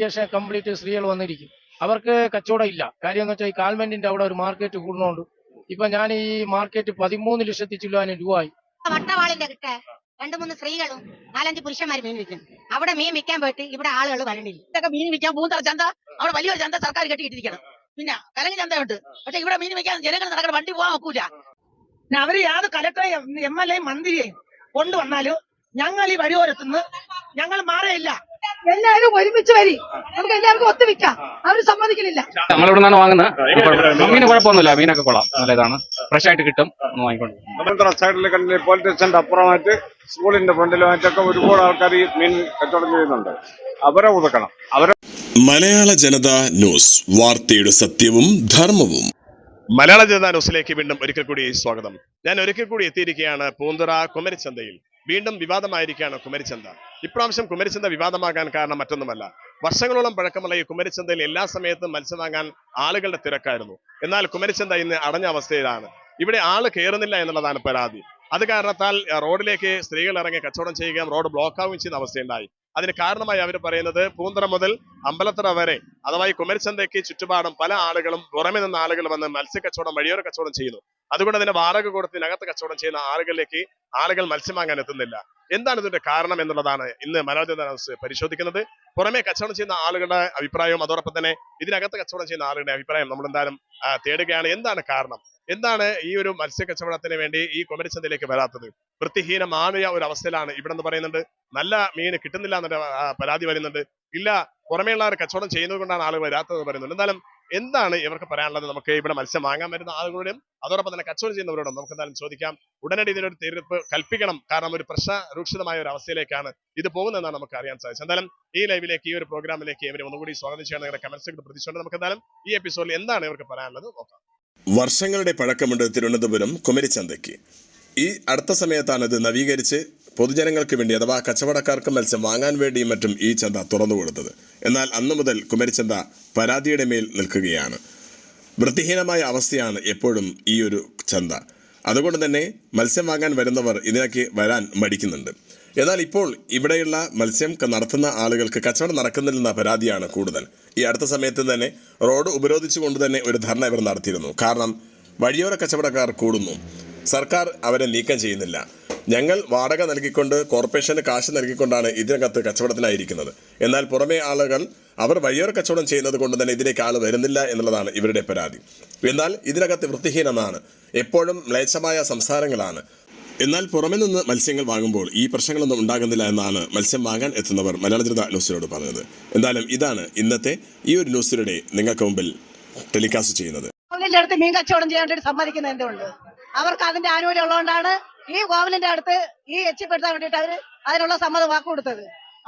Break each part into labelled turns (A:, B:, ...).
A: ശേഷം കംപ്ലീറ്റ് സ്ത്രീകൾ വന്നിരിക്കും അവർക്ക് കച്ചവടം ഇല്ല. കാര്യം എന്ന് വെച്ചാൽ ഈ കാൽമെന്റിന്റെ അവിടെ ഒരു മാർക്കറ്റ് കൂടുന്നോണ്ട് ഇപ്പൊ ഞാൻ ഈ മാർക്കറ്റ് പതിമൂന്ന് ലക്ഷത്തി ചില്ലാനും രൂപയായി
B: വട്ടവാളിന്റെ കിട്ട രണ്ടു മൂന്ന് സ്ത്രീകളും നാലഞ്ച് പുരുഷന്മാർ മീൻ വിൽക്കും. അവിടെ മീൻ വിൽക്കാൻ പോയിട്ട് ഇവിടെ ആളുകൾ വരണില്ല.
C: ഇതൊക്കെ മീൻ വിൽക്കാൻ പൂന്തറ ചന്ത അവിടെ വലിയൊരു ചന്ത സർക്കാർ കെട്ടിയിട്ടിരിക്കണം. പിന്നെ കലങ്ങി ചന്തയുണ്ട്. പക്ഷെ ഇവിടെ മീൻ വിൽക്കാൻ ജനങ്ങൾ നടക്കുന്ന വണ്ടി പോകാൻ നോക്കൂല അവർ യാതൊരു കലക്ടറെയും എം എൽ എയും മന്ത്രിയെയും കൊണ്ടുവന്നാലും ഞങ്ങൾ ഈ വഴിയോരത്തുനിന്ന് ഞങ്ങൾ മാറിയില്ല.
D: എല്ലാവരും ഒരുമിച്ച് വരി. നമുക്ക് എല്ലാവർക്കും ഒത്തുവിക്കാം. അവർ സമ്മതിക്കണില്ല
E: നമ്മളിവിടെ നിന്നാണ് വാങ്ങുന്നത് മീൻ കുഴപ്പമൊന്നുമില്ല. മീനൊക്കെ കൊള്ളാം. നല്ലതാണ്. ഫ്രഷ് ആയിട്ട് കിട്ടും. ഒന്ന് വാങ്ങിക്കൊണ്ട് പോകും.
F: സ്വതന്ത്ര സൈഡിൽ കണ്ടില്ലേ പോലീസ് സ്റ്റേഷന്റെ അപ്പുറമായിട്ട് സ്കൂളിന്റെ ഫ്രണ്ടിലുമായിട്ടൊക്കെ ഒരുപാട് ആൾക്കാർ ഈ മീൻ കച്ചവടം ചെയ്യുന്നുണ്ട്. അവരെ ഒതുക്കണം. അവരെ
G: മലയാള ജനത ന്യൂസ്. വാർത്തയുടെ സത്യവും ധർമ്മവും.
H: മലയാള ജനതാ ന്യൂസിലേക്ക് വീണ്ടും ഒരിക്കൽ കൂടി സ്വാഗതം. ഞാൻ ഒരിക്കൽ കൂടി എത്തിയിരിക്കുകയാണ് പൂന്തുറ കുമരിച്ചന്തയിൽ. വീണ്ടും വിവാദമായിരിക്കുകയാണ് കുമരിച്ചന്ത. ഇപ്രാവശ്യം കുമരിച്ചന്ത വിവാദമാകാൻ കാരണം മറ്റൊന്നുമല്ല. വർഷങ്ങളോളം പഴക്കമുള്ള ഈ കുമരിച്ചന്തയിൽ എല്ലാ സമയത്തും മത്സ്യം വാങ്ങാൻ ആളുകളുടെ തിരക്കായിരുന്നു. എന്നാൽ കുമരിച്ചന്ത ഇന്ന് അടഞ്ഞ അവസ്ഥയിലാണ്. ഇവിടെ ആൾ കയറുന്നില്ല എന്നുള്ളതാണ് പരാതി. അത് കാരണത്താൽ റോഡിലേക്ക് സ്ത്രീകൾ ഇറങ്ങി കച്ചവടം ചെയ്യുകയും റോഡ് ബ്ലോക്ക് ആവുകയും ചെയ്യുന്ന അവസ്ഥയുണ്ടായി. അതിന് കാരണമായി അവർ പറയുന്നത് പൂന്തറ മുതൽ അമ്പലത്തറ വരെ അഥവാ ഈ കുമരിച്ചന്തയ്ക്ക് ചുറ്റുപാടും പല ആളുകളും പുറമെ നിന്ന ആളുകൾ വന്ന് മത്സ്യ കച്ചവടം വഴിയോര കച്ചവടം ചെയ്യുന്നു. അതുകൊണ്ട് തന്നെ വാടക കൊടുത്ത് ഇതിനകത്ത് കച്ചവടം ചെയ്യുന്ന ആളുകളിലേക്ക് ആളുകൾ മത്സ്യം വാങ്ങാൻ എത്തുന്നില്ല. എന്താണ് ഇതിന്റെ കാരണം എന്നുള്ളതാണ് ഇന്ന് മലയാള ഹൗസ് പരിശോധിക്കുന്നത്. പുറമെ കച്ചവടം ചെയ്യുന്ന ആളുകളുടെ അഭിപ്രായവും അതോടൊപ്പം തന്നെ ഇതിനകത്ത് കച്ചവടം ചെയ്യുന്ന ആളുകളുടെ അഭിപ്രായം നമ്മൾ എന്തായാലും തേടുകയാണ്. എന്താണ് കാരണം? എന്താണ് ഈ ഒരു മത്സ്യ കച്ചവടത്തിന് വേണ്ടി ഈ കൊമരിച്ചന്തയിലേക്ക് വരാത്തത്? വൃത്തിഹീനമായ ഒരു അവസ്ഥയിലാണ് ഇവിടെ എന്ന് പറയുന്നുണ്ട്. നല്ല മീൻ കിട്ടുന്നില്ല എന്നൊരു പരാതി വരുന്നുണ്ട്. ഇല്ല പുറമേയുള്ളവർ കച്ചവടം ചെയ്യുന്നത് കൊണ്ടാണ് ആളുകൾ വരാത്തത് പറയുന്നുണ്ട്. എന്തായാലും എന്താണ് ഇവർക്ക് പറയാനുള്ളത്? നമുക്ക് ഇവിടെ മത്സ്യം വാങ്ങാൻ വരുന്ന ആളുകളോടും അതോടൊപ്പം തന്നെ കച്ചവടം ചെയ്യുന്നവരോടും നമുക്ക് എന്തായാലും ചോദിക്കാം. ഉടനടി ഇതിനൊരു തീർപ്പ് കൽപ്പിക്കണം. കാരണം ഒരു പ്രശ്ന രൂക്ഷിതമായ ഒരു അവസ്ഥയിലേക്കാണ് ഇത് പോകുന്നതെന്നാണ് നമുക്ക് അറിയാൻ സാധിച്ചത്. എന്തായാലും ഈ ലൈവിലേക്ക് ഈ ഒരു പ്രോഗ്രാമിലേക്ക് ഇവരെ ഒന്നുകൂടി സ്വാഗതം ചെയ്യണം നിങ്ങളുടെ കമന്റ്സ് പ്രതീക്ഷിച്ചുകൊണ്ട് നമുക്ക് എന്തായാലും ഈ എപ്പിസോഡിൽ എന്താണ് ഇവർക്ക് പറയാനുള്ളത് നോക്കാം.
G: വർഷങ്ങളുടെ പഴക്കമുണ്ട് തിരുവനന്തപുരം കുമരിച്ചന്തയ്ക്ക്. ഈ അടുത്ത സമയത്താണ് ഇത് നവീകരിച്ച് പൊതുജനങ്ങൾക്ക് വേണ്ടി അഥവാ കച്ചവടക്കാർക്ക് മത്സ്യം വാങ്ങാൻ വേണ്ടിയും മറ്റും ഈ ചന്ത തുറന്നു കൊടുത്തത്. എന്നാൽ അന്നു മുതൽ കുമരിച്ചന്ത പരാതിയുടെ മേൽ നിൽക്കുകയാണ്. വൃത്തിഹീനമായ അവസ്ഥയാണ് എപ്പോഴും ഈ ഒരു ചന്ത. അതുകൊണ്ട് തന്നെ മത്സ്യം വാങ്ങാൻ വരുന്നവർ ഇതിലേക്ക് വരാൻ മടിക്കുന്നുണ്ട്. എന്നാൽ ഇപ്പോൾ ഇവിടെയുള്ള മത്സ്യം നടത്തുന്ന ആളുകൾക്ക് കച്ചവടം നടക്കുന്നില്ലെന്ന പരാതിയാണ് കൂടുതൽ. ഈ അടുത്ത സമയത്ത് തന്നെ റോഡ് ഉപരോധിച്ചുകൊണ്ട് തന്നെ ഒരു ധർണ ഇവർ നടത്തിയിരുന്നു. കാരണം വഴിയോര കച്ചവടക്കാർ കൂടുന്നു. സർക്കാർ അവരെ നീക്കം ചെയ്യുന്നില്ല. ഞങ്ങൾ വാടക നൽകിക്കൊണ്ട് കോർപ്പറേഷന് കാശ് നൽകിക്കൊണ്ടാണ് ഇതിനകത്ത് കച്ചവടത്തിലായിരിക്കുന്നത്. എന്നാൽ പുറമേ ആളുകൾ അവർ വഴിയോര കച്ചവടം ചെയ്യുന്നത് കൊണ്ട് തന്നെ ഇതിലേക്ക് ആൾ വരുന്നില്ല എന്നുള്ളതാണ് ഇവരുടെ പരാതി. എന്നാൽ ഇതിനകത്ത് വൃത്തിഹീനമാണ്. എപ്പോഴും മ്ലേച്ഛമായ സംസാരങ്ങളാണ്. എന്നാൽ പുറമെ നിന്ന് മത്സ്യങ്ങൾ വാങ്ങുമ്പോൾ ഈ പ്രശ്നങ്ങളൊന്നും ഉണ്ടാകുന്നില്ല എന്നാണ് മത്സ്യം വാങ്ങാൻ എത്തുന്നവർ മലയാള ജനത ന്യൂസിനോട് പറഞ്ഞത്. എന്തായാലും ഇതാണ് ഇന്നത്തെ ഈ ഒരു ന്യൂസിലൂടെ നിങ്ങൾക്ക് മുമ്പിൽ ടെലികാസ്റ്റ് ചെയ്യുന്നത്.
D: അടുത്ത് മീൻ കച്ചവടം ചെയ്യാൻ വേണ്ടി ഉണ്ട് അവർക്ക് അതിന്റെ ആനുകൂല്യം ഉള്ളതുകൊണ്ടാണ് ഈ കോവിലിന്റെ അടുത്ത് ഈ എച്ചിപ്പെടുത്താൻ വേണ്ടിട്ട് അവർ അതിനുള്ള സമ്മതം വാക്ക് കൊടുത്തത്.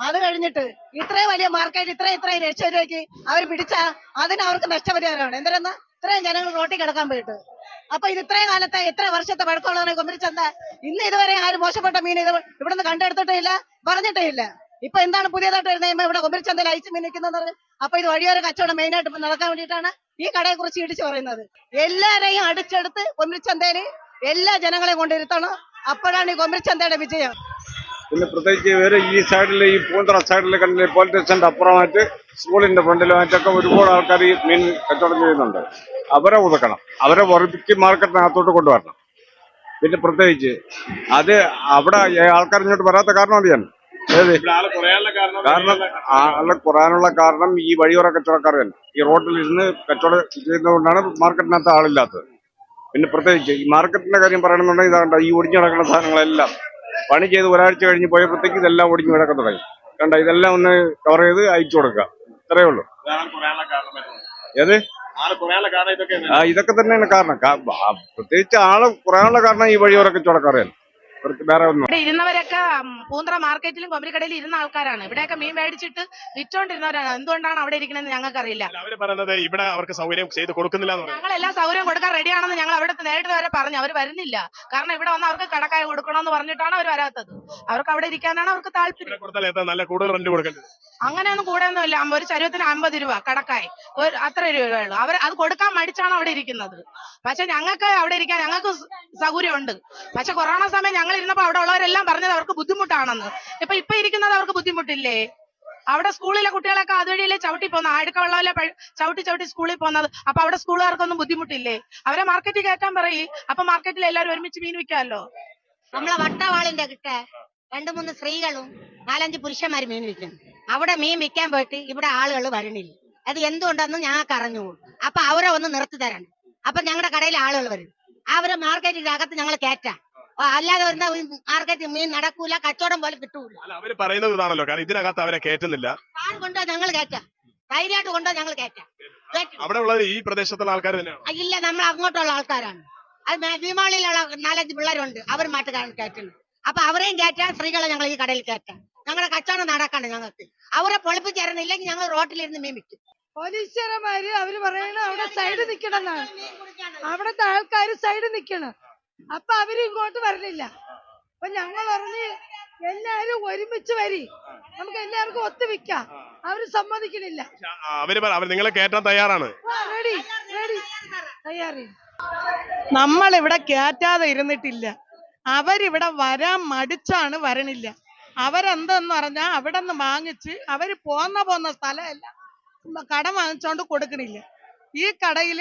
D: അത് കഴിഞ്ഞിട്ട് ഇത്രയും വലിയ മാർക്കറ്റ് ഇത്രയും ഇത്രയും ലക്ഷം രൂപയ്ക്ക് അവർ പിടിച്ച അതിന് അവർക്ക് നഷ്ടപരിഹാരമാണ്. എന്തിനാ? ഇത്രയും ജനങ്ങൾ റോട്ടിൽ കിടക്കാൻ പോയിട്ട്. അപ്പൊ ഇത് ഇത്രയും കാലത്തെ എത്ര വർഷത്തെ പഴക്കമുള്ളതാണ് കൊമ്പരിച്ചന്ത ഇന്ന് ഇതുവരെ ആരും മോശപ്പെട്ട മീൻ ഇത് ഇവിടുന്ന് കണ്ടെടുത്തിട്ടേ ഇല്ല പറഞ്ഞിട്ടേ ഇല്ല ഇപ്പൊ എന്താണ് പുതിയതായിട്ട് വരുന്നത്? ഇവിടെ കൊമ്പരിച്ചന്തയിൽ അയച്ചു മീൻ നിൽക്കുന്നത് അപ്പൊ ഇത് വഴിയോര കച്ചവടം മെയിനായിട്ട് ഇപ്പൊ നടക്കാൻ വേണ്ടിയിട്ടാണ് ഈ കടയെ കുറിച്ച് ഇടിച്ചു പറയുന്നത്. എല്ലാരെയും അടിച്ചെടുത്ത് കൊമ്പരിച്ചന്തയിൽ എല്ലാ ജനങ്ങളെയും കൊണ്ടിരുത്തണം അപ്പോഴാണ് ഈ കൊമ്പരിച്ചന്തയുടെ വിജയം.
F: പിന്നെ പ്രത്യേകിച്ച് വേറെ ഈ സൈഡിൽ ഈ പൂന്തറ സൈഡിൽ കണ്ടില്ലേ പോലീസ് സ്റ്റേഷന്റെ അപ്പുറമായിട്ട് സ്കൂളിന്റെ ഫ്രണ്ടിലുമായിട്ടൊക്കെ ഒരുപാട് ആൾക്കാർ ഈ മീൻ കച്ചവടം ചെയ്യുന്നുണ്ട്. അവരെ ഒതുക്കണം. അവരെ വെറുതെ മാർക്കറ്റിനകത്തോട്ട് കൊണ്ടുവരണം. പിന്നെ പ്രത്യേകിച്ച് അത് അവിടെ ആൾക്കാർ ഇങ്ങോട്ട് വരാത്ത കാരണം അറിയാൻ ഏത്? കാരണം ആളെ കുറയാനുള്ള കാരണം ഈ വഴിയോര കച്ചവടക്കാർ തന്നെ. ഈ റോഡിൽ ഇരുന്ന് കച്ചവടം ചെയ്യുന്നതുകൊണ്ടാണ് മാർക്കറ്റിനകത്ത് ആളില്ലാത്തത്. പിന്നെ പ്രത്യേകിച്ച് ഈ മാർക്കറ്റിന്റെ കാര്യം പറയണമെന്നുണ്ടെങ്കിൽ ഇതാണ്ട ഈ ഒടിഞ്ഞു കിടക്കുന്ന സാധനങ്ങളെല്ലാം പണി ചെയ്ത് ഒരാഴ്ച കഴിഞ്ഞ് പോയപ്പോഴത്തേക്ക് ഇതെല്ലാം ഒടിഞ്ഞു കിടക്കാൻ തുടങ്ങി. കണ്ട ഇതെല്ലാം ഒന്ന് കവർ ചെയ്ത് അയച്ചു കൊടുക്കുക. ഇത്രയേ ഉള്ളൂ. ഏത്? ആ ഇതൊക്കെ തന്നെയാണ് കാരണം. പ്രത്യേകിച്ച് ആൾ കുറയാനുള്ള കാരണം ഈ വഴി ഉറക്കിച്ചു ഇവർക്ക് വേറെ ഒന്നും
C: ഇവിടെ ഇരുന്നവരൊക്കെ പൂന്തറ മാർക്കറ്റിലും കൊമ്പരിക്കടയിലും ഇരുന്ന ആൾക്കാരാണ്. ഇവിടെയൊക്കെ മീൻ മേടിച്ചിട്ട് വിറ്റോണ്ടിരുന്നവരാണ് എന്തുകൊണ്ടാണ് അവിടെ ഇരിക്കണമെന്ന് ഞങ്ങൾക്കറിയില്ല.
H: അവർ പറയുന്നത് ഇവിടെ അവർക്ക് സൗകര്യം ചെയ്ത് കൊടുക്കുന്നില്ല എന്ന് പറയുന്നത്
C: ഞങ്ങൾ എല്ലാ സൗകര്യം കൊടുക്കാൻ റെഡിയാണെന്ന് ഞങ്ങൾ അവിടെ നേരിട്ട് വരെ പറഞ്ഞു. അവർ വരുന്നില്ല. കാരണം ഇവിടെ വന്ന് അവർക്ക് കടക്കായ കൊടുക്കണമെന്ന് പറഞ്ഞിട്ടാണ് അവർ വരാത്തത്. അവർക്ക് അവിടെ ഇരിക്കാനാണ് അവർക്ക് താല്പര്യം.
H: ഇവിടെ കൊടുത്താൽ ഒന്നും നല്ല കൂടുതൽ റെന്റ് കൊടുക്കേണ്ടത്
C: അങ്ങനെയൊന്നും കൂടെയൊന്നുമില്ല. അമ്പ- ഒരു ചരുവത്തിന് അമ്പത് രൂപ കടക്കായി. ഒരു അത്ര രൂപയുള്ളൂ. അവർ അത് കൊടുക്കാൻ മടിച്ചാണ് അവിടെ ഇരിക്കുന്നത്. പക്ഷെ ഞങ്ങൾക്ക് അവിടെ ഇരിക്കാൻ ഞങ്ങൾക്ക് സൗകര്യമുണ്ട്. പക്ഷെ കൊറോണ സമയം ഞങ്ങൾ ഇരുന്നപ്പോ അവിടെ ഉള്ളവരെല്ലാം പറഞ്ഞത് അവർക്ക് ബുദ്ധിമുട്ടാണെന്ന്. ഇപ്പൊ ഇപ്പൊ ഇരിക്കുന്നത് അവർക്ക് ബുദ്ധിമുട്ടില്ലേ? അവിടെ സ്കൂളിലെ കുട്ടികളൊക്കെ അതുവഴിയിലെ ചവിട്ടി പോകുന്നത്? ആഴക്ക വെള്ളമല്ലേ പ- ചവിട്ടി ചവിട്ടി സ്കൂളിൽ പോകുന്നത്. അപ്പൊ അവിടെ സ്കൂളുകാർക്കൊന്നും ബുദ്ധിമുട്ടില്ലേ? അവരെ മാർക്കറ്റിൽ കയറ്റാൻ പറയും. അപ്പൊ മാർക്കറ്റിൽ എല്ലാവരും ഒരുമിച്ച് മീൻ വിൽക്കാമല്ലോ?
B: നമ്മളെ വട്ടവാളിന്റെ കിട്ട. രണ്ടു മൂന്ന് സ്ത്രീകളും നാലഞ്ച് പുരുഷന്മാരും മീൻ വിൽക്കുന്നു. അവിടെ മീൻ വിൽക്കാൻ പോയിട്ട് ഇവിടെ ആളുകൾ വരണില്ല. അത് എന്തുകൊണ്ടെന്ന് ഞങ്ങൾക്ക് അറിഞ്ഞുകൂടും. അപ്പൊ അവരെ ഒന്ന് നിർത്തി തരണം. അപ്പൊ ഞങ്ങളുടെ കടയിൽ ആളുകൾ വരും. അവരെ മാർക്കറ്റിന്റെ അകത്ത് ഞങ്ങൾ കയറ്റാം. അല്ലാതെ വരുന്ന മാർക്കറ്റ് മീൻ നടക്കൂല കച്ചവടം പോലെ കിട്ടൂല.
H: അല്ല അവർ പറയുന്നത് ഇതാണല്ലോ കാരണം ഇതിനകത്ത് അവരെ കയറ്റുന്നില്ല
B: താൻ കൊണ്ടോ ഞങ്ങൾ കയറ്റാം ധൈര്യമായിട്ട് കൊണ്ടോ ഞങ്ങൾ കയറ്റാം.
H: അവിടെ ഉള്ളത് ഈ പ്രദേശത്തുള്ള ആൾക്കാർ തന്നെയാണ്?
B: ആ, ഇല്ല നമ്മൾ അങ്ങോട്ടുള്ള ആൾക്കാരാണ്. അത് മേ- ഭീമാളിയിലുള്ള നാലഞ്ച് പിള്ളേരുണ്ട് അവർ മാട്ടുകാരൻ കയറ്റുന്നത് അപ്പൊ അവരെയും കയറ്റാൻ സ്ത്രീകളെ ഞങ്ങൾ ഈ കടയിൽ കയറ്റാം ഞങ്ങളുടെ കച്ചവടം നടക്കണ്ട ഞങ്ങൾക്ക്. അവരെ പൊളിപ്പിച്ച് തരുന്നില്ലെങ്കിൽ ഞങ്ങൾ റോട്ടിലിരുന്ന് മീൻ വിൽക്കും.
D: പോലീസുകാരന്മാര് അവർ പറയണ അവിടെ സൈഡ് നിക്കണം എന്നാണ് അവിടത്തെ ആൾക്കാര് സൈഡ് നിക്കണം. അപ്പൊ അവർ ഇങ്ങോട്ട് വരണില്ല. അപ്പൊ ഞങ്ങൾ പറഞ്ഞ് എല്ലാരും ഒരുമിച്ച് വരി. നമുക്ക് എല്ലാവർക്കും ഒത്തുവിക്കാം. അവർ സമ്മതിക്കണില്ല.
H: അവർ അവർ നിങ്ങളെ കയറ്റാൻ തയ്യാറാണ്.
D: Ready ready. തയ്യാറി.
C: നമ്മൾ ഇവിടെ കയറ്റാതെ ഇരുന്നിട്ടില്ല. അവരിവിടെ വരാൻ മടിച്ചാണ് വരണില്ല. അവരെന്തെന്ന് പറഞ്ഞാൽ അവിടെ നിന്ന് വാങ്ങിച്ച് അവർ പോന്ന പോന്ന സ്ഥലമല്ല. കടം വാങ്ങിച്ചോണ്ട് കൊടുക്കണില്ല. ഈ കടയിൽ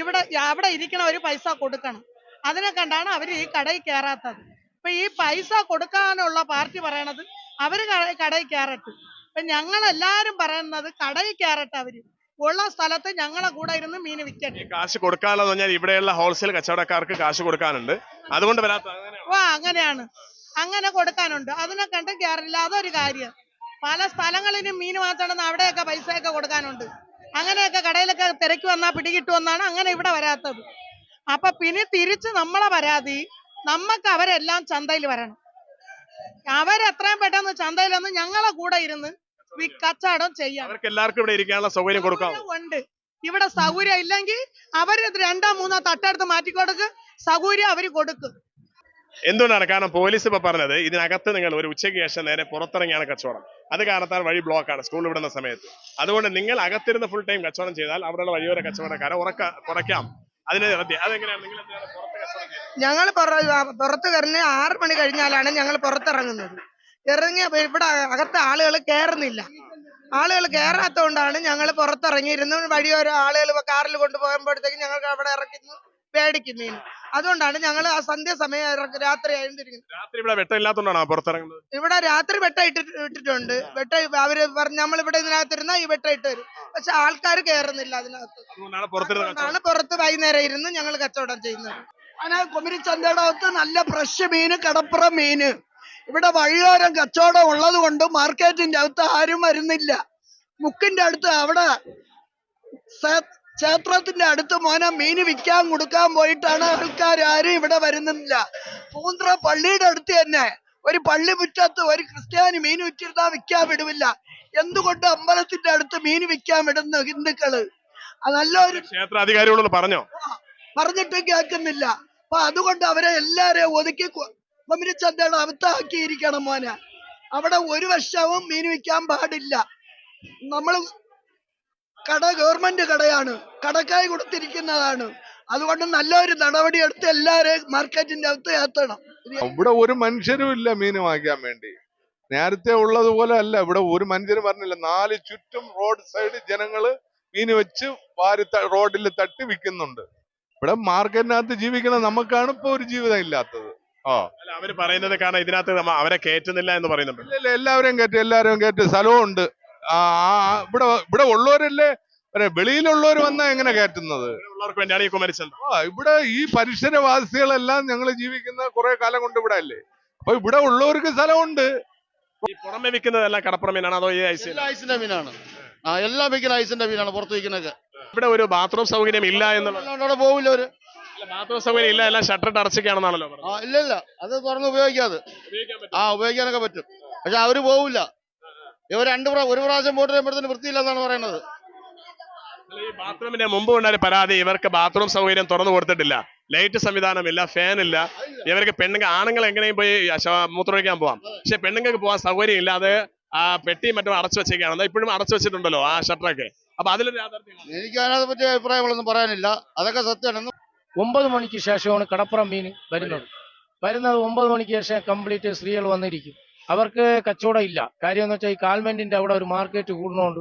C: ഇവിടെ അവിടെ ഇരിക്കണവര് പൈസ കൊടുക്കണം. അതിനെ കണ്ടാണ് അവർ ഈ കടയിൽ കയറാത്തത്. ഇപ്പൊ ഈ പൈസ കൊടുക്കാനുള്ള പാർട്ടി പറയണത് അവർ കട- കടയിൽ കയറട്ടെ. ഇപ്പൊ ഞങ്ങൾ എല്ലാരും പറയുന്നത് കടയിൽ കയറട്ടെ അവർ. ഉള്ള സ്ഥലത്ത് ഞങ്ങളെ കൂടെ ഇരുന്ന് മീൻ വിൽക്കട്ടെ
H: കാശ് കൊടുക്കാനുള്ളത് പറഞ്ഞാൽ ഇവിടെയുള്ള ഹോൾസെയിൽ കച്ചവടക്കാർക്ക് കാശ് കൊടുക്കാനുണ്ട്. അതുകൊണ്ട് വരാത്ത?
C: ഓ അങ്ങനെയാണ്. അങ്ങനെ കൊടുക്കാനുണ്ട്. അതിനെ കണ്ട് കയറില്ല. അതൊരു കാര്യം. പല സ്ഥലങ്ങളിലും മീൻ മാത്രമാണ് അവിടെയൊക്കെ പൈസയൊക്കെ കൊടുക്കാനുണ്ട്. അങ്ങനെയൊക്കെ കടയിലൊക്കെ തിരക്ക് വന്നാൽ പിടികിട്ടുമെന്നാണ് അങ്ങനെ ഇവിടെ വരാത്തത്. അപ്പൊ പിന്നെ തിരിച്ച് നമ്മളെ പരാതി നമ്മക്ക് അവരെല്ലാം ചന്തയിൽ വരണം. അവരെത്രയും പെട്ടെന്ന് ചന്തയിൽ വന്ന് ഞങ്ങളെ കൂടെ ഇരുന്ന് കച്ചവടം ചെയ്യാം.
H: അവർക്ക് എല്ലാവർക്കും ഇവിടെ ഇരിക്കാനുള്ള സൗകര്യം കൊടുക്കാം.
C: ഉണ്ട്. ഇവിടെ സൗകര്യം ഇല്ലെങ്കിൽ അവർ രണ്ടോ മൂന്നോ തട്ടെടുത്ത് മാറ്റിക്കൊടുക്ക് സൗകര്യം അവർ കൊടുക്കും.
H: എന്തുകൊണ്ടാണ്? കാരണം പോലീസ് ഇപ്പൊ പറഞ്ഞത് ഇതിനകത്ത് നിങ്ങൾ ഒരു ഉച്ചയ്ക്ക് ശേഷം നേരെ പുറത്തിറങ്ങിയാണ് കച്ചവടം. അത് കാരണത്താൽ വഴി ആണ് സ്കൂൾ വിടുന്ന സമയത്ത്. അതുകൊണ്ട് നിങ്ങൾ അകത്തിരുന്ന് ഫുൾ ടൈം കച്ചവടം ചെയ്താൽ അവിടെയുള്ള വഴിയോര കച്ചവടക്കാരെ ഉറക്ക കുറയ്ക്കാം. അതിന്?
I: ഞങ്ങൾ പുറത്ത് കയറുന്ന ആറ് മണി കഴിഞ്ഞാലാണ് ഞങ്ങൾ പുറത്തിറങ്ങുന്നത്. ഇറങ്ങിയ ഇവിടെ അകത്ത് ആളുകൾ കയറുന്നില്ല ആളുകൾ കയറാത്തതുകൊണ്ടാണ് ഞങ്ങൾ പുറത്തിറങ്ങിയിരുന്ന് വഴിയോര ആളുകൾ കാറിൽ കൊണ്ടുപോകുമ്പോഴത്തേക്ക് ഞങ്ങൾക്ക് അവിടെ ഇറക്കി പേടിക്കും മീൻ അതുകൊണ്ടാണ് ഞങ്ങൾ ആ സന്ധ്യ സമയം ഇറക്കി രാത്രി ആയിരിക്കുന്നത്
H: രാത്രി ഇവിടെ വെട്ടമില്ലാത്തതുകൊണ്ടാണോ പുറത്തിറങ്ങുന്നത്?
I: ഇവിടെ രാത്രി വെട്ട ഇട്ടിട്ട് ഇട്ടിട്ടുണ്ട്. വെട്ട അവർ പറഞ്ഞ നമ്മൾ ഇവിടെ ഇതിനകത്തിരുന്ന ഈ വെട്ട ഇട്ട് തരും. പക്ഷെ ആൾക്കാർ കയറുന്നില്ല അതിനകത്ത്.
H: അതുകൊണ്ടാണ് പുറത്തിരുന്ന്
I: അതുകൊണ്ടാണ് പുറത്ത് വൈകുന്നേരം ഇരുന്ന് ഞങ്ങൾ കച്ചവടം ചെയ്യുന്നത്.
J: അങ്ങനെ കുമരിച്ചന്തയുടെ അകത്ത് നല്ല ഫ്രഷ് മീന് കടപ്പുറ മീന്. ഇവിടെ വഴിയോരം കച്ചവടം ഉള്ളത് കൊണ്ട് മാർക്കറ്റിന്റെ അകത്ത് ആരും വരുന്നില്ല. മുക്കിന്റെ അടുത്ത് അവിടെ സേ- ക്ഷേത്രത്തിന്റെ അടുത്ത് മോനെ മീന് വിൽക്കാൻ കൊടുക്കാൻ പോയിട്ടാണ് ആൾക്കാർ ആരും ഇവിടെ വരുന്നില്ല. പൂന്ത്ര പള്ളിയുടെ അടുത്ത് തന്നെ ഒരു പള്ളി മുറ്റത്ത് ഒരു ക്രിസ്ത്യാനി മീൻ വിറ്റിരുന്നാ വിൽക്കാൻ വിടുവില്ല. എന്തുകൊണ്ട് അമ്പലത്തിന്റെ അടുത്ത് മീൻ വിൽക്കാൻ വിടുന്നു ഹിന്ദുക്കൾ? നല്ല നല്ലൊരു
H: ക്ഷേത്ര അധികാരികളോട് പറഞ്ഞോ
J: പറഞ്ഞിട്ട് കേൾക്കുന്നില്ല. അപ്പൊ അതുകൊണ്ട് അവരെ എല്ലാരെയും ഒതുക്കി കൊമിരിച്ചന്തയുടെ അവത്താക്കിയിരിക്കണം മോനെ. അവിടെ ഒരു വർഷവും മീൻ വിൽക്കാൻ പാടില്ല. നമ്മൾ കട ഗവൺമെന്റ് കടയാണ്. കടക്കായി കൊടുത്തിരിക്കുന്നതാണ്. അതുകൊണ്ട് നല്ലൊരു നടപടി എടുത്ത് എല്ലാവരെയും മാർക്കറ്റിന്റെ അകത്ത് എത്തണം.
K: ഇവിടെ ഒരു മനുഷ്യരും ഇല്ല മീൻ വാങ്ങിക്കാൻ വേണ്ടി. നേരത്തെ ഉള്ളതുപോലെ അല്ല. ഇവിടെ ഒരു മനുഷ്യരും പറഞ്ഞില്ല. നാല് ചുറ്റും റോഡ് സൈഡ് ജനങ്ങൾ മീൻ വെച്ച് വാരി റോഡിൽ തട്ടി വിൽക്കുന്നുണ്ട്. ഇവിടെ മാർക്കറ്റിനകത്ത് ജീവിക്കണ നമുക്കാണ് ഇപ്പൊ ഒരു ജീവിതം ഇല്ലാത്തത്. ഓ
H: അല്ല അവർ പറയുന്നത് കാരണം ഇതിനകത്ത് അവരെ കയറ്റുന്നില്ല എന്ന് പറയുന്നുണ്ട്.
K: എല്ലാവരെയും കയറ്റി. എല്ലാവരെയും കയറ്റി. സ്ഥലവും ഉണ്ട്. ഇവിടെ ഇവിടെ ഉള്ളവരല്ലേ? വെളിയിലുള്ളവർ വന്നാ എങ്ങനെ കയറ്റുന്നത്?
H: ഉള്ളവർക്ക് വേണ്ടിയാണ് ഈ കുമരിച്ചന്ത
K: ആ ഇവിടെ ഈ പരിസരവാസികളെല്ലാം ഞങ്ങൾ ജീവിക്കുന്ന കുറെ കാലം കൊണ്ട് ഇവിടെ അല്ലേ? അപ്പൊ ഇവിടെ ഉള്ളവർക്ക് സ്ഥലമുണ്ട്.
H: ഈ പുറമെ വിൽക്കുന്നതെല്ലാം കടപ്പുറം മീനാണ് അതോ ഈ ഐസ്
A: ഐസിന്റെ മീനാണ്. ആ എല്ലാം വിൽക്കുന്ന ഐസിന്റെ മീനാണ് പുറത്ത് വിൽക്കുന്നൊക്കെ
H: ഇവിടെ ഒരു ബാത്റൂം സൗകര്യം ഇല്ല എന്നുള്ളത്
A: അല്ലാണ്ട് അവിടെ പോവില്ല അവർ.
H: ബാത്റൂം സൗകര്യം ഇല്ല എല്ലാം ഷട്ടർ അടച്ചൊക്കെയാണെന്നാണല്ലോ പറഞ്ഞത്
A: ആ ഇല്ല ഇല്ല. അത് തുറന്ന് ഉപയോഗിക്കാതെ. ആ ഉപയോഗിക്കാനൊക്കെ പറ്റും. പക്ഷെ അവർ പോവില്ല. ഇവർ രണ്ട് ഒരു പ്രാവശ്യം വോട്ട് ചെയ്യുമ്പോഴത്തേന് വൃത്തിയില്ലെന്നാണ് പറയുന്നത്.
H: ഈ ബാത്റൂമിന്റെ മുമ്പ് ഉണ്ടായ പരാതി. ഇവർക്ക് ബാത്റൂം സൗകര്യം തുറന്നു കൊടുത്തിട്ടില്ല. ലൈറ്റ് സംവിധാനമില്ല ഫാൻ ഇല്ല ഇവർക്ക് പെണ്ണുങ്ങൾ ആണുങ്ങൾ എങ്ങനെയും പോയി മൂത്രമൊഴിക്കാൻ പോവാം. പക്ഷെ പെണ്ണുങ്ങൾക്ക് പോകാൻ സൗകര്യം ഇല്ല അത് ആ പെട്ടി മറ്റും അടച്ചു വെച്ചേക്കാണ് ഇപ്പോഴും അടച്ചു വെച്ചിട്ടുണ്ടല്ലോ ആ ഷട്ടറൊക്കെ. അപ്പൊ അതിലൊരു
A: എനിക്ക് അതിനകത്ത് പറ്റിയ അഭിപ്രായങ്ങളൊന്നും പറയാനില്ല. അതൊക്കെ സത്യമാണ്. ഒമ്പത് മണിക്ക് ശേഷമാണ് കടപ്പുറം മീൻ വരുന്നത്. വരുന്നത് ഒമ്പത് മണിക്ക് ശേഷം കംപ്ലീറ്റ് സ്ത്രീകൾ വന്നിരിക്കും. അവർക്ക് കച്ചവടം ഇല്ല. കാര്യം എന്ന് വെച്ചാൽ ഈ കാൽമെന്റിന്റെ അവിടെ ഒരു മാർക്കറ്റ് കൂടുന്നോണ്ട്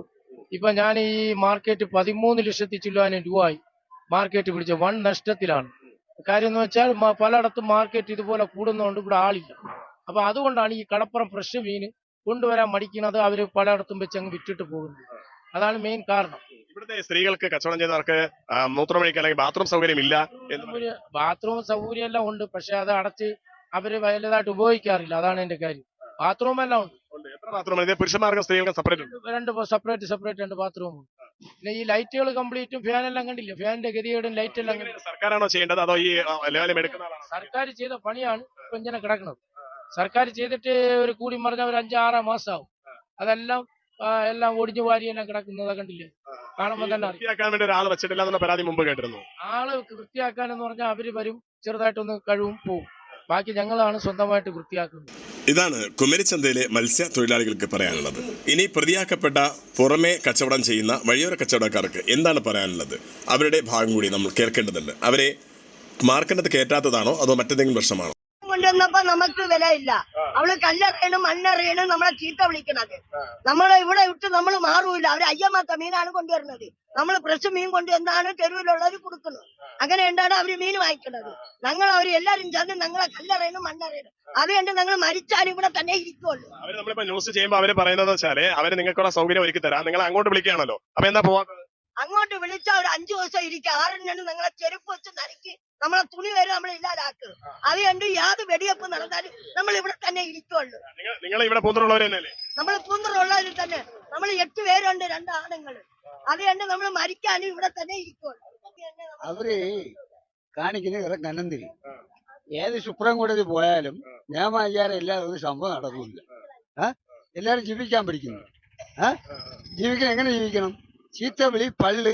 A: ഇപ്പൊ ഞാൻ ഈ മാർക്കറ്റ് പതിമൂന്ന് ലക്ഷത്തി ചില്ലാനും രൂപയായി മാർക്കറ്റ് പിടിച്ച വൺ നഷ്ടത്തിലാണ്. കാര്യം എന്ന് വെച്ചാൽ പലയിടത്തും മാർക്കറ്റ് ഇതുപോലെ കൂടുന്നതുകൊണ്ട് ഇവിടെ ആളില്ല. അപ്പൊ അതുകൊണ്ടാണ് ഈ കടപ്പുറം ഫ്രഷ് മീൻ കൊണ്ടുവരാൻ മടിക്കുന്നത് അവർ പലയിടത്തും വെച്ച് അങ്ങ് വിറ്റിട്ട് പോകുന്നത്. അതാണ് മെയിൻ കാരണം.
H: ഇവിടുത്തെ സ്ത്രീകൾക്ക് കച്ചവടം ചെയ്യുന്നവർക്ക് ആ, മൂത്രമൊഴിക്കാൻ അല്ലെങ്കിൽ ബാത്റൂം സൗകര്യം ഇല്ല.
A: ബാത്റൂം സൗകര്യം എല്ലാം ഉണ്ട്. പക്ഷെ അത് അടച്ച് അവർ വലുതായിട്ട് ഉപയോഗിക്കാറില്ല. അതാണ് എന്റെ കാര്യം. ബാത്റൂം എല്ലാം ഉണ്ട്.
H: ഉണ്ട്. എത്ര ബാത്റൂം ഇത് പുരുഷന്മാർക്കും സ്ത്രീകൾക്കും സെപ്പറേറ്റ് ഉണ്ട്?
A: രണ്ട് സെപ്പറേറ്റ് സെപ്പറേറ്റ് രണ്ട് ബാത്റൂം ഉണ്ട് പിന്നെ ഈ ലൈറ്റുകൾ കംപ്ലീറ്റും ഫാൻ എല്ലാം കണ്ടില്ല? ഫാനിന്റെ ഗതികേടും ലൈറ്റ് എല്ലാം കണ്ടില്ല?
H: സർക്കാരാണോ ചെയ്യേണ്ടത് അതോ ഈ ആ, ലേലം എടുക്കുന്ന ആളാണോ
A: സർക്കാർ ചെയ്ത പണിയാണ് ഇപ്പൊ ഇങ്ങനെ കിടക്കുന്നത്. സർക്കാർ ചെയ്തിട്ട് ഒരു കൂടി മറിഞ്ഞ ഒരു അഞ്ചാറ് മാസമാവും അതെല്ലാം ആ, എല്ലാം ഒടിഞ്ഞു വാരി എല്ലാം കിടക്കുന്നത് കണ്ടില്ലേ? കാണുമ്പോൾ തന്നെ അറിയാം.
H: വൃത്തിയാക്കാൻ വേണ്ടി ഒരാൾ വെച്ചിട്ടില്ല എന്നുള്ള പരാതി മുമ്പ് കേട്ടിരുന്നു.
A: ആൾ വൃത്തിയാക്കാനെന്ന് പറഞ്ഞാൽ അവർ വരും ചെറുതായിട്ടൊന്ന് കഴിവും പോവും. ബാക്കി ഞങ്ങളാണ് സ്വന്തമായിട്ട് വൃത്തിയാക്കുന്നത്.
G: ഇതാണ് കുമരിച്ചന്തയിലെ മത്സ്യ തൊഴിലാളികൾക്ക് പറയാനുള്ളത്. ഇനി പ്രതിയാക്കപ്പെട്ട പുറമെ കച്ചവടം ചെയ്യുന്ന വഴിയോര കച്ചവടക്കാർക്ക് എന്താണ് പറയാനുള്ളത്? അവരുടെ ഭാഗം കൂടി നമ്മൾ കേൾക്കേണ്ടതുണ്ട്. അവരെ മാർക്കറ്റത്ത് കയറ്റാത്തതാണോ അതോ മറ്റെന്തെങ്കിലും പ്രശ്നമാണോ?
D: കൊണ്ടുവന്നപ്പോ നമുക്ക് വിലയില്ല. അവൾ കല്ലെറിയണം മണ്ണെറിയണം നമ്മളെ ചീത്ത വിളിക്കണത്. നമ്മളെ ഇവിടെ ഇട്ട് നമ്മൾ മാറൂല. അവർ അയ്യമാത്ത മീനാണ് കൊണ്ടുവരുന്നത്. നമ്മൾ ഫ്രഷ് മീൻ കൊണ്ടുവന്നാണ് തെരുവിലുള്ളവർ കൊടുക്കുന്നത്? അങ്ങനെ ഉണ്ടാണ് അവർ മീൻ വാങ്ങിക്കുന്നത്? ഞങ്ങൾ അവർ എല്ലാരും ചേർന്ന് ഞങ്ങളെ കല്ലെറിയണം മണ്ണെറിയണം. അതുകൊണ്ട് കണ്ട് ഞങ്ങൾ മരിച്ചാലും ഇവിടെ തന്നെ ഇരിക്കുവല്ലോ
H: അവർ നമ്മളിപ്പോ ന്യൂസ് ചെയ്യുമ്പോൾ അവർ പറയുന്നത് വെച്ചാൽ അവർ നിങ്ങൾക്കുള്ള സൗകര്യം ഒരുക്കി തരാം. നിങ്ങൾ അങ്ങോട്ട് വിളിക്കുകയാണല്ലോ. അപ്പൊ എന്താ പോവാത്തത്?
D: അങ്ങോട്ട് വിളിച്ചാൽ ഒരു അഞ്ചു ദിവസം ഇരിക്കുക. ആറിനാണ് നിങ്ങളെ ചെരുപ്പ് വെച്ച് നനക്കി നമ്മളെ തുണി വരെ നമ്മൾ ഇല്ലാതാക്കുക അത് കണ്ട് യാത് വെടിയപ്പ് നടന്നാലും നമ്മൾ ഇവിടെ തന്നെ ഇരിക്കുള്ളൂ
H: നിങ്ങൾ നിങ്ങൾ ഇവിടെ പൂന്തറുള്ളവർ
D: നമ്മൾ പൂന്തറുള്ളവരിൽ തന്നെ. നമ്മൾ എട്ട് പേരുണ്ട് രണ്ട് ആണുങ്ങൾ അത് കണ്ട് നമ്മൾ മരിക്കാനും ഇവിടെ തന്നെ ഇരിക്കുള്ളൂ
L: അവർ കാണിക്കുന്ന കുറെ കനന്തിരി ഏത് സുപ്രീം കോടതി പോയാലും നിയമാചാരം ഇല്ലാതെ ഒരു സംഭവം നടക്കില്ല. ആ? എല്ലാരും ജീവിക്കാൻ പഠിക്കുന്നു. ജീവിക്കാൻ ജീവിക്കണം. എങ്ങനെ ജീവിക്കണം? ചീത്ത വിളി പള്ള്.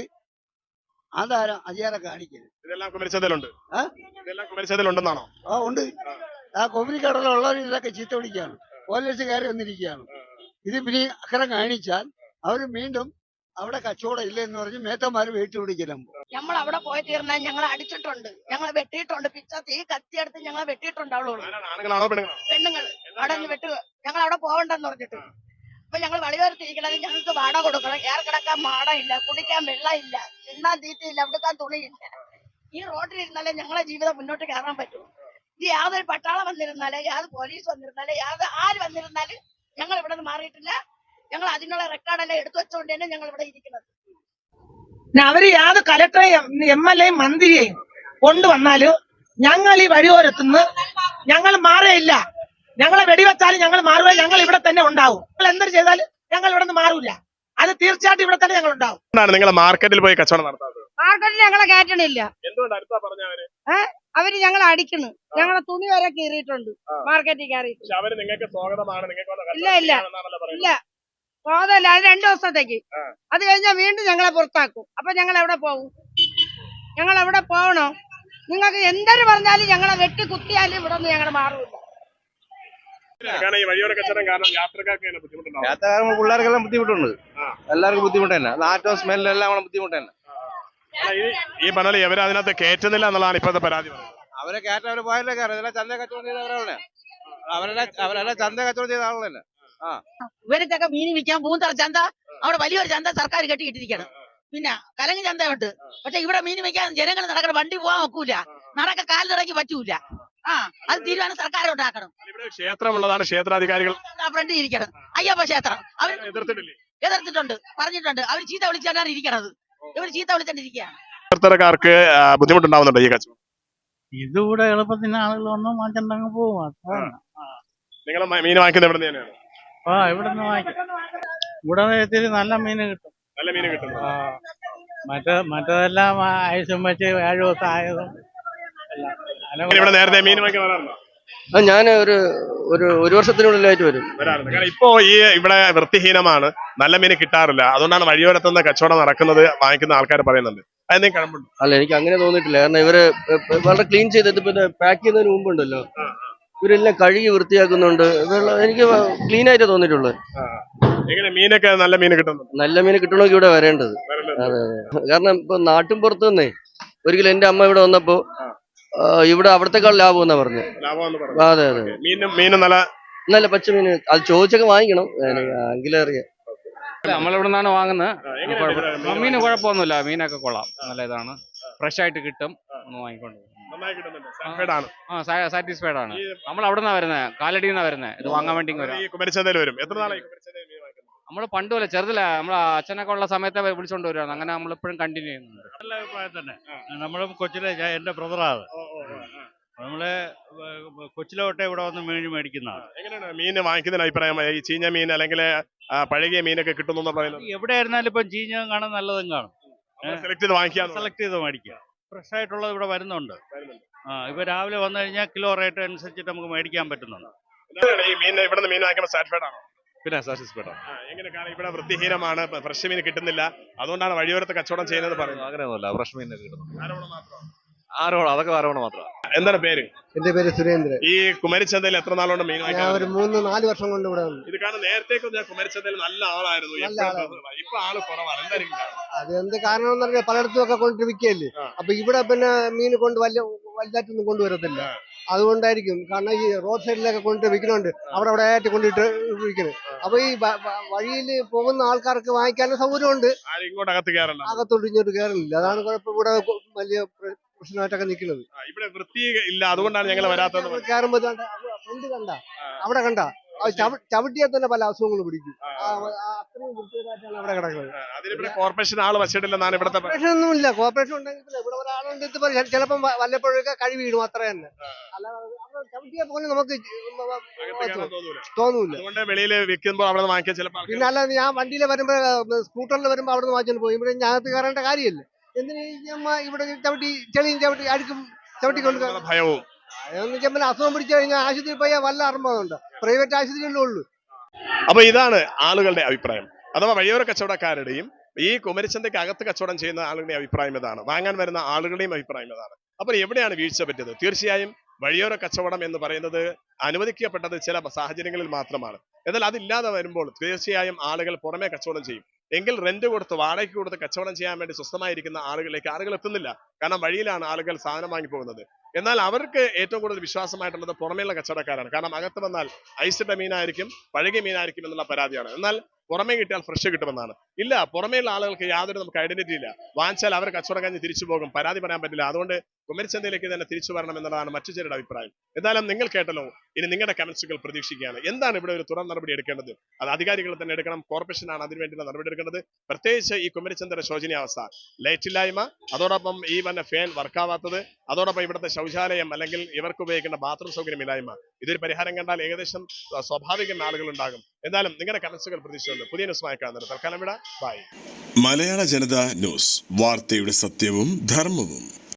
L: അതാരാ അധികാരം കാണിക്കരുത്
H: ഇതെല്ലാം കുമരിച്ചതിലുണ്ട്.
L: ആ?
H: ഇതെല്ലാം കുമരിച്ചതിലുണ്ടെന്നാണോ?
L: ആ ഉണ്ട്. ആ കൊമരിക്കടലുള്ളവർ ഇതൊക്കെ ചീത്ത വിളിക്കുകയാണ് പോലീസുകാർ വന്നിരിക്കുകയാണ്. ഇത് പിന്നെ അക്കരം കാണിച്ചാൽ അവർ വീണ്ടും അവിടെ കച്ചവടം ഇല്ല എന്ന് പറഞ്ഞ് മേത്തന്മാര് വീട്ടിൽ പിടിക്കണം
B: നമ്മൾ അവിടെ പോയി തീർന്നാൽ ഞങ്ങൾ അടിച്ചിട്ടുണ്ട്. ഞങ്ങൾ വെട്ടിയിട്ടുണ്ട്. പിച്ച തീ കത്തിയെടുത്ത് ഞങ്ങൾ വെട്ടിയിട്ടുണ്ട് അവളോട്.
H: ആരാണ്? ആണുങ്ങളാണോ പെണ്ണുങ്ങളാണോ?
B: പെണ്ണുങ്ങൾ അവിടെ വെട്ടുക. വെട്ട് ഞങ്ങൾ അവിടെ പോകണ്ടെന്ന് പറഞ്ഞിട്ട്. അപ്പൊ ഞങ്ങൾ വളിവേർത്തിരിക്കണത് ഞങ്ങൾക്ക് വാട കൊടുക്കണം. ഏർ കിടക്കാൻ മാടമില്ല കുടിക്കാൻ വെള്ളമില്ല തിന്നാൻ തീറ്റയില്ല അവിടുക്കാൻ തുണിയില്ല. ഈ റോഡിൽ ഇരുന്നാലേ ഞങ്ങളെ ജീവിതം മുന്നോട്ട് കയറാൻ പറ്റൂ. ഇത് യാതൊരു പട്ടാളം വന്നിരുന്നാലേ യാതൊരു പോലീസ് വന്നിരുന്നാലേ യാതൊരു ആര് വന്നിരുന്നാലും ഞങ്ങൾ ഇവിടെ നിന്ന് മാറിയിട്ടില്ല. ഞങ്ങൾ അതിനുള്ള റെക്കോർഡെല്ലാം എടുത്തു വെച്ചുകൊണ്ട് തന്നെ ഞങ്ങൾ ഇവിടെ ഇരിക്കുന്നത്.
C: അവർ യാത് കലക്ടറെയും എം എൽ എയും മന്ത്രിയെയും കൊണ്ടുവന്നാലും ഞങ്ങൾ ഈ വഴിയോരത്തുനിന്ന് ഞങ്ങൾ മാറുകയില്ല ഞങ്ങളെ വെടിവെച്ചാലും ഞങ്ങൾ മാറുക ഞങ്ങൾ ഇവിടെ തന്നെ ഉണ്ടാവും. നിങ്ങൾ എന്തൊരു ചെയ്താലും ഞങ്ങൾ ഇവിടെ നിന്ന് മാറൂല. അത് തീർച്ചയായിട്ടും ഇവിടെ തന്നെ ഞങ്ങൾ ഉണ്ടാവും.
H: എന്താണ് നിങ്ങൾ മാർക്കറ്റിൽ പോയി കച്ചവടം നടത്താത്തത്?
D: മാർക്കറ്റിൽ ഞങ്ങളെ കയറ്റണില്ല.
H: എന്തുകൊണ്ട് അടുത്താ പറഞ്ഞവര്
D: അവർ? ഞങ്ങളെ അടിക്കണ് ഞങ്ങളെ തുണി വരെ കീറിയിട്ടുണ്ട്. മാർക്കറ്റിൽ
H: പക്ഷെ അവർ നിങ്ങൾക്ക് സ്വാഗതമാണ്. നിങ്ങൾക്ക് വന്ന്
D: ഇല്ല, ഇല്ല.
H: പറയുന്നത്.
D: ഇല്ല. പോതല്ല അത് രണ്ടു ദിവസത്തേക്ക്. അത് കഴിഞ്ഞാൽ വീണ്ടും ഞങ്ങളെ പുറത്താക്കും. അപ്പൊ ഞങ്ങൾ എവിടെ പോകും ഞങ്ങൾ എവിടെ പോകണോ നിങ്ങൾക്ക് എന്തൊരു പറഞ്ഞാലും ഞങ്ങളെ വെട്ടി കുത്തിയാലും ഇവിടെ നിന്ന് ഞങ്ങൾ മാറൂല.
H: കാരണം ഈ വഴിയോര കച്ചവടം കാരണം യാത്രക്കാർക്ക് തന്നെ ബുദ്ധിമുട്ടുണ്ടാവും.
M: യാത്രക്കാർക്ക് പിള്ളേർക്കെല്ലാം ബുദ്ധിമുട്ടുണ്ട്. എല്ലാവർക്കും ബുദ്ധിമുട്ട് തന്നെ. നാറ്റവും സ്മെല്ലെല്ലാം ബുദ്ധിമുട്ട് തന്നെ.
H: ഈ പറഞ്ഞാൽ ഇവർ അതിനകത്ത് കയറ്റുന്നില്ല എന്നുള്ളതാണ് ഇപ്പോഴത്തെ പരാതി.
M: അവരെ കയറ്റം അവർ പോയാലേ കയറും ഇതെല്ലാം ചന്ത കച്ചവടം ചെയ്ത അവരുടെ അവരെല്ലാം അവരെല്ലാം ചന്ത കച്ചവടം ചെയ്ത ആളുകൾ തന്നെ. ആ.
C: ഇവർക്കൊക്കെ മീൻ വിൽക്കാൻ പൂന്തറ ചന്ത അവിടെ വലിയൊരു ചന്ത സർക്കാർ കെട്ടിയിട്ടിരിക്കണം പിന്നെ കലങ്ങി ചന്തയുണ്ട്. പക്ഷെ ഇവിടെ മീൻ വെക്കാൻ ജനങ്ങൾ നടക്കണം വണ്ടി പോകാൻ ഒക്കൂല. നടക്ക കാൽ നടക്കി പറ്റൂല. ആ അത് തീരുമാനം സർക്കാർ ഉണ്ടാക്കണം
H: ഇവിടെ ക്ഷേത്രമുള്ളതാണ് ക്ഷേത്രാധികാരികൾ.
C: ഫ്രണ്ട് ഇരിക്കണം. അയ്യപ്പ ക്ഷേത്രം. അവർ
H: എതിർത്തിട്ടില്ലേ?
C: എതിർത്തിട്ടുണ്ട് പറഞ്ഞിട്ടുണ്ട്. അവർ ചീത്ത വിളിച്ചാണ് ഇരിക്കണത്. ഇവർ ചീത്ത വിളിച്ചോണ്ടിരിക്കുകയാണ്
H: ബുദ്ധിമുട്ടുണ്ടാവുന്നുണ്ടോ ഈ കച്ചവടം?
L: ഇതുകൂടെ എളുപ്പത്തിന് ആളുകൾ വന്ന് മാറ്റണ്ടങ്ങ് പോകും അതാണ്
H: നിങ്ങൾ മീൻ വാങ്ങിക്കുന്നത് എവിടെ തന്നെയാണ്?
L: ആ ഇവിടെ നിന്ന് വാങ്ങിക്കും. ഇവിടെ ഇത്തിരി നല്ല മീൻ കിട്ടും.
H: നല്ല മീൻ കിട്ടും.
L: ആ മറ്റേ മറ്റേതെല്ലാം ആയുസും വെച്ച് ഏഴ് ദിവസം ആയതും എല്ലാം.
H: ഇവിടെ നേരത്തെ മീൻ വാങ്ങിക്കാൻ വരാറുണ്ടോ?
M: ഞാൻ ഒരു ഒരു ഒരു വർഷത്തിനുള്ളിലായിട്ട് വരും.
H: വരാറുണ്ട്. കാരണം ഇപ്പോ ഈ ഇവിടെ വൃത്തിഹീനമാണ്. നല്ല മീൻ കിട്ടാറില്ല. അതുകൊണ്ടാണ് വഴിയോരത്തുനിന്ന് കച്ചവടം നടക്കുന്നത് വാങ്ങിക്കുന്ന ആൾക്കാർ പറയുന്നുണ്ട് കഴമ്പുണ്ട്
M: അല്ല എനിക്ക് അങ്ങനെ തോന്നിയിട്ടില്ല. കാരണം ഇവർ വളരെ ക്ലീൻ ചെയ്തിട്ട് പിന്നെ പാക്ക് ചെയ്യുന്നതിന് മുമ്പുണ്ടല്ലോ. ഇവരെല്ലാം കഴുകി വൃത്തിയാക്കുന്നുണ്ട്. എനിക്ക് ക്ലീൻ ആയിട്ട് തോന്നിയിട്ടുള്ളത്
H: എങ്ങനെ മീനൊക്കെ നല്ല മീൻ കിട്ടുന്നു
M: നല്ല മീൻ കിട്ടണമെങ്കിൽ ഇവിടെ വരേണ്ടത്. അതെ അതെ. കാരണം ഇപ്പൊ നാട്ടിൻ പുറത്തുനിന്നേ ഒരിക്കലും എന്റെ അമ്മ ഇവിടെ വന്നപ്പോ ആ, ഇവിടെ അവിടത്തെക്കാൾ ലാഭം എന്നാ
H: പറഞ്ഞു?
M: അതെ അതെ.
H: മീനും മീനും നല്ല
M: നല്ല പച്ചമീൻ അത് ചോദിച്ചൊക്കെ വാങ്ങിക്കണം. എങ്കിലും അറിയാം.
E: നമ്മളിവിടെ നിന്നാണ് വാങ്ങുന്നത്.
H: മീൻ
E: മീന് കുഴപ്പമൊന്നുമില്ല. മീനൊക്കെ കൊള്ളാം. നല്ല ഇതാണ്. ഫ്രഷ് ആയിട്ട് കിട്ടും ഒന്ന് വാങ്ങിക്കൊണ്ട് ആ. സാറ്റിസ്ഫൈഡ് ആണ്. നമ്മൾ അവിടെ നിന്നാണ് വരുന്നത് കാലടിയിൽ നിന്നാണ് വരുന്നത് ഇത് വാങ്ങാൻ വേണ്ടി വരും.
H: എത്ര നാളായി?
E: നമ്മൾ പണ്ട് പോലെ ചെറുതല്ല നമ്മളെ അച്ഛനൊക്കെ ഉള്ള സമയത്തെ വിളിച്ചോണ്ട് വരുവാണ് അങ്ങനെ നമ്മളിപ്പോഴും കണ്ടിന്യൂ ചെയ്യുന്നുണ്ട്.
N: നല്ല അഭിപ്രായം തന്നെ. നമ്മളും കൊച്ചിലെ എന്റെ ബ്രദറാണ് നമ്മൾ കൊച്ചിലോട്ടെ ഇവിടെ വന്ന് മീൻ മേടിക്കുന്നതാണ്.
H: എങ്ങനെയാണ്? മീൻ വാങ്ങിക്കുന്നതിന് അഭിപ്രായം? ഈ ചീഞ്ഞ മീൻ അല്ലെങ്കിൽ പഴകിയ മീനൊക്കെ കിട്ടുന്നു പറയുന്നത്?
N: എവിടെ ആയിരുന്നാലും ഇപ്പം ചീഞ്ഞതും കാണാൻ നല്ലതും കാണും.
H: സെലക്ട് ചെയ്ത് വാങ്ങിക്കാൻ
N: സെലക്ട് ചെയ്ത് മേടിക്കുക. ഫ്രഷ് ആയിട്ടുള്ളത് ഇവിടെ വരുന്നുണ്ട്. ആ ഇപ്പൊ രാവിലെ വന്നു കഴിഞ്ഞാൽ കിലോ റേറ്റ് അനുസരിച്ചിട്ട് നമുക്ക് മേടിക്കാൻ പറ്റുന്നുണ്ട്.
H: ഈ മീൻ ഇവിടെ നിന്ന് മീൻ വാങ്ങിക്കുമ്പോൾ സാറ്റിസ്ഫൈഡ് ആണോ?
N: പിന്നെ സാക്ഷിസ്
H: ആ, എങ്ങനെ കാരണം ഇവിടെ വൃത്തിഹീനമാണ് ഫ്രഷ് മീൻ കിട്ടുന്നില്ല. അതുകൊണ്ടാണ് വഴിയോരത്ത് കച്ചവടം ചെയ്യുന്നത് പറയുന്നത്.
N: അങ്ങനെയൊന്നുമല്ല ഫ്രഷ് മീൻ കിട്ടുന്നു. ആരോണം അതൊക്കെ ആരോണം മാത്രമാണ്
H: എന്താണ് പേര്?
J: എന്റെ പേര് സുരേന്ദ്രൻ.
H: ഈ കുമരിച്ചന്തയിൽ എത്ര നാളുകൊണ്ട് മീൻ
J: ഞാൻ ഒരു മൂന്ന് നാല് വർഷം കൊണ്ട് ഇവിടെ വന്നു.
H: ഇത് കാരണം നേരത്തേക്ക് ഞാൻ കുമരിച്ചന്തയിൽ നല്ല ആളായിരുന്നു. ഇപ്പൊ ആൾ കുറവാണ്. എന്തായിരിക്കും?
J: അത് എന്ത് കാരണം എന്ന് പറഞ്ഞാൽ പലയിടത്തും ഒക്കെ കൊണ്ട് വിൽക്കല്ലേ അപ്പൊ ഇവിടെ പിന്നെ മീൻ കൊണ്ട് വലിയ വലുതായിട്ടൊന്നും കൊണ്ടുവരത്തില്ല. അതുകൊണ്ടായിരിക്കും. കാരണം ഈ റോഡ് സൈഡിലൊക്കെ കൊണ്ടിട്ട് വിൽക്കുന്നുണ്ട് അവിടെ അവിടെ ആയിട്ട് കൊണ്ടിട്ട് വിൽക്കുന്നത് അപ്പൊ ഈ വഴിയിൽ പോകുന്ന ആൾക്കാർക്ക് വാങ്ങിക്കാനും സൗകര്യമുണ്ട്.
H: ഇങ്ങോട്ട് അകത്ത് കയറണ്ട.
J: അകത്തോട്ട് ഇങ്ങോട്ട് കയറുന്നില്ല അതാണ് കുഴപ്പം. ഇവിടെ വലിയ പ്ര- പ്രശ്നമായിട്ടൊക്കെ നിൽക്കുന്നത്.
H: ഇവിടെ വൃത്തി ഇല്ല. അതുകൊണ്ടാണ് ഞങ്ങൾ വരാത്തത്
J: ഫ്രണ്ട് കണ്ട. അവിടെ കണ്ട. ചവിട്ടിയാൽ തന്നെ പല അസുഖങ്ങളും പിടിക്കും. വൃത്തികേടായിട്ടാണ് കിടക്കുന്നത്.
H: അതിലിവിടെ കോർപ്പറേഷൻ ആൾ വച്ചിട്ടില്ലെന്നാണ് ഇവിടുത്തെ പറ-
J: കോർപ്പറേഷൻ ഒന്നുമില്ല. കോർപ്പറേഷൻ ഉണ്ടെങ്കിൽ ഇവിടെ ഒരാളുണ്ട്. ചിലപ്പം വല്ലപ്പോഴൊക്കെ കഴിവ് വീടും അത്ര തന്നെ. അവിടെ പോലും നമുക്ക്
H: തോന്നൂല. വെളിയിൽ വിൽക്കുമ്പോൾ അവിടെ വാങ്ങിക്കാൻ
J: പിന്നെ അല്ല ഞാൻ വണ്ടിയിൽ വരുമ്പോ സ്കൂട്ടറിൽ വരുമ്പോ അവിടെ നിന്ന് വാങ്ങിച്ചോണ്ട് പോയി. ഇവിടെ ഞാൻ അകത്ത് കയറേണ്ട കാര്യമില്ല. എന്തിനു ഇവിടെ ചവിട്ടി ചെളിയും ചവിട്ടി അടുക്കും ചവിട്ടിക്കൊണ്ട്
H: ഉള്ള ഭയവും.
J: അതെന്ന് പിന്നെ അസുഖം പിടിച്ചു കഴിഞ്ഞാൽ ആശുപത്രിയിൽ പോയാൽ വല്ല അർമ്മമുണ്ട് പ്രൈവറ്റ് ആശുപത്രികളിലുള്ളൂ
H: അപ്പൊ ഇതാണ് ആളുകളുടെ അഭിപ്രായം. അഥവാ വഴിയോര കച്ചവടക്കാരുടെയും ഈ കുമരിച്ചന്തയ്ക്ക് അകത്ത് കച്ചവടം ചെയ്യുന്ന ആളുകളുടെ അഭിപ്രായം ഇതാണ്. വാങ്ങാൻ വരുന്ന ആളുകളുടെയും അഭിപ്രായം ഇതാണ്. അപ്പോൾ എവിടെയാണ് വീഴ്ച പറ്റിയത്? തീർച്ചയായും വഴിയോര കച്ചവടം എന്ന് പറയുന്നത് അനുവദിക്കപ്പെട്ടത് ചില സാഹചര്യങ്ങളിൽ മാത്രമാണ്. എന്നാൽ അതില്ലാതെ വരുമ്പോൾ തീർച്ചയായും ആളുകൾ പുറമെ കച്ചവടം ചെയ്യും. എങ്കിൽ റെന്റ് കൊടുത്ത് വാടകയ്ക്ക് കൊടുത്ത് കച്ചവടം ചെയ്യാൻ വേണ്ടി സ്വസ്ഥമായിരിക്കുന്ന ആളുകളിലേക്ക് ആളുകൾ എത്തുന്നില്ല. കാരണം വഴിയിലാണ് ആളുകൾ സാധനം വാങ്ങി പോകുന്നത്. എന്നാൽ അവർക്ക് ഏറ്റവും കൂടുതൽ വിശ്വാസമായിട്ടുള്ളത് പുറമേയുള്ള കച്ചവടക്കാരാണ്. കാരണം അകത്ത് വന്നാൽ ഐസിട്ട മീനായിരിക്കും പഴകിയ മീനായിരിക്കും എന്നുള്ള പരാതിയാണ്. എന്നാൽ പുറമേ കിട്ടിയാൽ ഫ്രഷ് കിട്ടുമെന്നാണ്. ഇല്ല പുറമേയുള്ള ആളുകൾക്ക് യാതൊരു നമുക്ക് ഐഡന്റിറ്റി ഇല്ല. വാങ്ങിച്ചാൽ അവർ കച്ചവടം കഴിഞ്ഞ് തിരിച്ചു പോകും. പരാതി പറയാൻ പറ്റില്ല. അതുകൊണ്ട് കുമരിച്ചന്തയിലേക്ക് തന്നെ തിരിച്ചു വരണം എന്നുള്ളതാണ് മറ്റു ചിലരുടെ അഭിപ്രായം. എന്തായാലും നിങ്ങൾ കേട്ടല്ലോ ഇനി നിങ്ങളുടെ കമന്റ്സുകൾ പ്രതീക്ഷിക്കുകയാണ്. എന്താണ് ഇവിടെ ഒരു തുറന്ന നടപടി എടുക്കേണ്ടത്? അത് അധികാരികൾ തന്നെ എടുക്കണം കോർപ്പറേഷനാണ് അതിനുവേണ്ടിയുള്ള നടപടി എടുക്കേണ്ടത്. പ്രത്യേകിച്ച് ഈ കുമരിച്ചന്തയുടെ ശോചനീയാവസ്ഥ. ലൈറ്റില്ലായ്മ അതോടൊപ്പം ഈ വന്ന ഫാൻ വർക്കാവാത്തത് അതോടൊപ്പം ഇവിടുത്തെ ശൗചാലയം അല്ലെങ്കിൽ ഇവർക്ക് ഉപയോഗിക്കേണ്ട ബാത്റൂം സൗകര്യമില്ലായ്മ ഇതൊരു പരിഹാരം കണ്ടാൽ ഏകദേശം സ്വാഭാവിക ആളുകൾ ഉണ്ടാകും എന്തായാലും നിങ്ങളുടെ കമന്റ്സുകൾ പ്രതീക്ഷിച്ചുകൊണ്ട് പുതിയ ന്യൂസുമായി കാണുന്നത് തൽക്കാലം വിട ബൈ
G: മലയാള ജനത ന്യൂസ്. വാർത്തയുടെ സത്യവും ധർമ്മവും.